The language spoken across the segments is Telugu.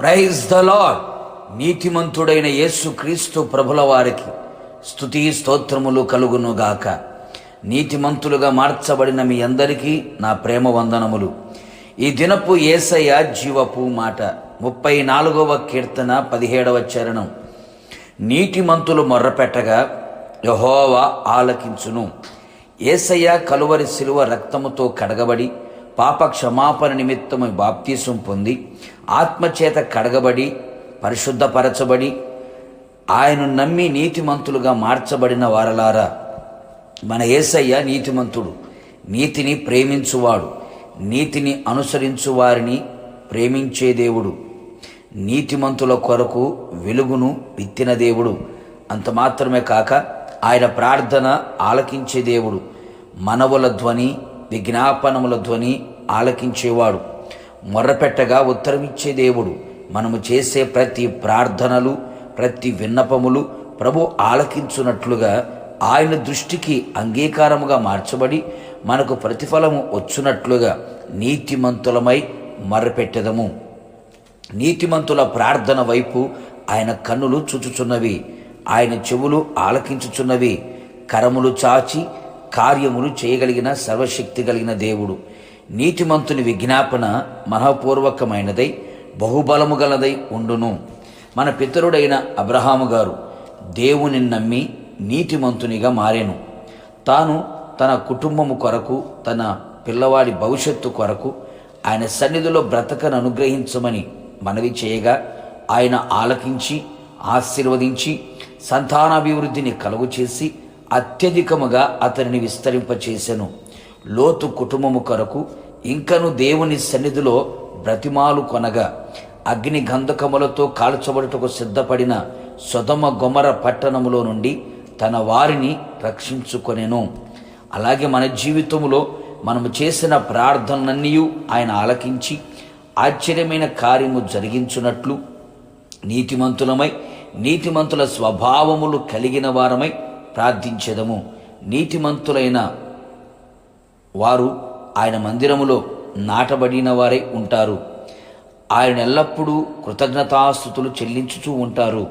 ప్రైజ్ ద లాడ్ నీతిమంతుడైన యేసు క్రీస్తు ప్రభుల వారికి స్తుతి స్తోత్రములు కలుగునుగాక నీతిమంతులుగా మార్చబడిన మీ అందరికీ నా ప్రేమ వందనములు. ఈ దినపు ఏసయ జీవపు మాట ముప్పై నాలుగవ కీర్తన పదిహేడవ చరణం. నీతిమంతులు మొర్రపెట్టగా యహోవా ఆలకించును. ఏసయ్య కలువరి శిలువ రక్తముతో కడగబడి పాప క్షమాపణ నిమిత్తము బాప్తీసం పొంది ఆత్మచేత కడగబడి పరిశుద్ధపరచబడి ఆయన నమ్మి నీతిమంతులుగా మార్చబడిన వారలారా. మన ఏసయ్య నీతిమంతుడు. నీతిని ప్రేమించువాడు. నీతిని అనుసరించు వారిని ప్రేమించే దేవుడు. నీతిమంతుల కొరకు వెలుగును విత్తిన దేవుడు. అంత మాత్రమే కాక ఆయన ప్రార్థన ఆలకించే దేవుడు. మనవుల ధ్వని విజ్ఞాపనముల ధ్వని ఆలకించేవాడు. మొర్రపెట్టగా ఉత్తరమిచ్చే దేవుడు. మనము చేసే ప్రతి ప్రార్థనలు ప్రతి విన్నపములు ప్రభు ఆలకించున్నట్లుగా ఆయన దృష్టికి అంగీకారముగా మార్చబడి మనకు ప్రతిఫలము వచ్చునట్లుగా నీతిమంతులమై మర్రపెట్టెదము. నీతిమంతుల ప్రార్థన వైపు ఆయన కన్నులు చూచుచున్నవి. ఆయన చెవులు ఆలకించుచున్నవి. కరములు చాచి కార్యములు చేయగలిగిన సర్వశక్తి కలిగిన దేవుడు. నీతిమంతుని విజ్ఞాపన మనఃపూర్వకమైనదై బహుబలము గలదై ఉండును. మన పితరుడైన అబ్రహాము గారు దేవుని నమ్మి నీతిమంతునిగా మారెను. తాను తన కుటుంబము కొరకు తన పిల్లవాడి భవిష్యత్తు కొరకు ఆయన సన్నిధిలో బ్రతకను అనుగ్రహించమని మనవి చేయగా ఆయన ఆలకించి ఆశీర్వదించి సంతానాభివృద్ధిని కలుగు చేసి అత్యధికముగా అతనిని విస్తరింపచేసెను. లోతు కుటుంబము కొరకు ఇంకను దేవుని సన్నిధిలో బ్రతిమాలు కొనగా అగ్ని గంధకములతో కాల్చబడుటకు సిద్ధపడిన సొదమ గొమర పట్టణములో నుండి తన వారిని రక్షించుకొనెను. అలాగే మన జీవితంలో మనము చేసిన ప్రార్థనలన్నీ ఆయన ఆలకించి ఆశ్చర్యమైన కార్యము జరిగించున్నట్లు నీతిమంతులమై నీతిమంతుల స్వభావములు కలిగిన వారమై ప్రార్థించెదము. నీతిమంతులైన వారు ఆయన మందిరములో నాటబడిన వారై ఉంటారు. ఆయన ఎల్లప్పుడూ కృతజ్ఞతాస్థుతులు చెల్లించుచూ ఉంటారు.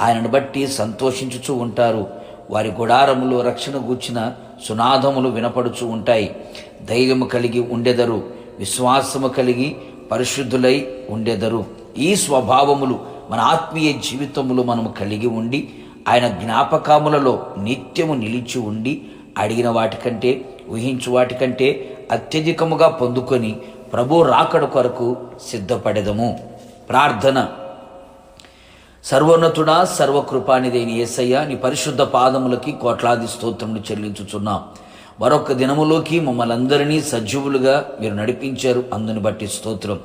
ఆయనను బట్టి సంతోషించుచూ ఉంటారు. వారి గుడారములో రక్షణ గూర్చిన సునాదములు వినపడుచూ ఉంటాయి. ధైర్యము కలిగి ఉండెదరు. విశ్వాసము కలిగి పరిశుద్ధులై ఉండెదరు. ఈ స్వభావములు మన ఆత్మీయ జీవితములు మనము కలిగి ఉండి ఆయన జ్ఞాపకాములలో నిత్యము నిలిచి ఉండి అడిగిన వాటికంటే ఊహించు వాటికంటే అత్యధికముగా పొందుకొని ప్రభు రాకడ కొరకు సిద్ధపడదము. ప్రార్థన. సర్వోన్నతుడా సర్వకృపానిదైన ఏసయ్య నీ పరిశుద్ధ పాదములకి కోట్లాది స్తోత్రములు చెల్లించుచున్నాం. మరొక దినములోకి మమ్మల్ని అందరినీ సజీవులుగా మీరు నడిపించారు. అందుని బట్టి స్తోత్రం.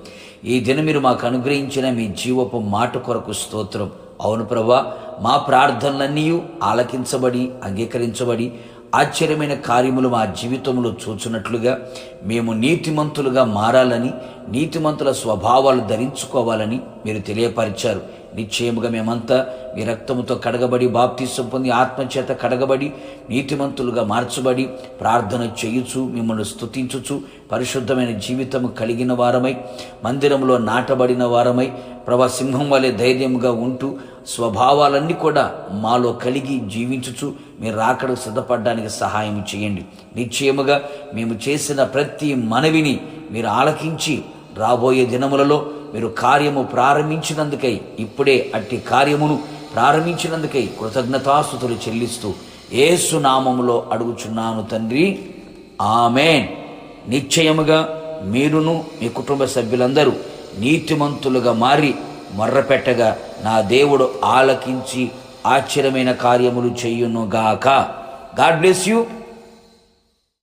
ఈ దినం మీరు మాకు అనుగ్రహించిన మీ జీవపు మాట కొరకు స్తోత్రం. అవును ప్రభా మా ప్రార్థనలన్నీ ఆలకించబడి అంగీకరించబడి ఆశ్చర్యమైన కార్యములు మా జీవితంలో చూచున్నట్లుగా మేము నీతిమంతులుగా మారాలని నీతిమంతుల స్వభావాలు ధరించుకోవాలని మీరు తెలియపరిచారు. నిశ్చయముగా మేమంతా మీ రక్తముతో కడగబడి బాప్తీసం పొంది ఆత్మచేత కడగబడి నీతిమంతులుగా మార్చబడి ప్రార్థన చేయుచు మిమ్మల్ని స్తుతించుచు పరిశుద్ధమైన జీవితము కలిగిన వారమై మందిరంలో నాటబడిన వారమై ప్రభా సింహం వలె ధైర్యంగా ఉంటూ స్వభావాలన్నీ కూడా మాలో కలిగి జీవించుచు మీరు రాకడకు సిద్ధపడడానికి సహాయం చేయండి. నిశ్చయముగా మేము చేసిన ప్రతి మనవిని మీరు ఆలకించి రాబోయే దినములలో మీరు కార్యము ప్రారంభించినందుకై ఇప్పుడే అట్టి కార్యమును ప్రారంభించినందుకై కృతజ్ఞతాస్థుతులు చెల్లిస్తూ ఏసునామములో అడుగుచున్నాను తండ్రి. ఆమెన్. నిశ్చయముగా మీరును మీ కుటుంబ సభ్యులందరూ నీతిమంతులుగా మారి మొర్రపెట్టగా నా దేవుడు ఆలకించి ఆశ్చర్యమైన కార్యములు చెయ్యునుగాక గాడ్ బ్లెస్ యూ.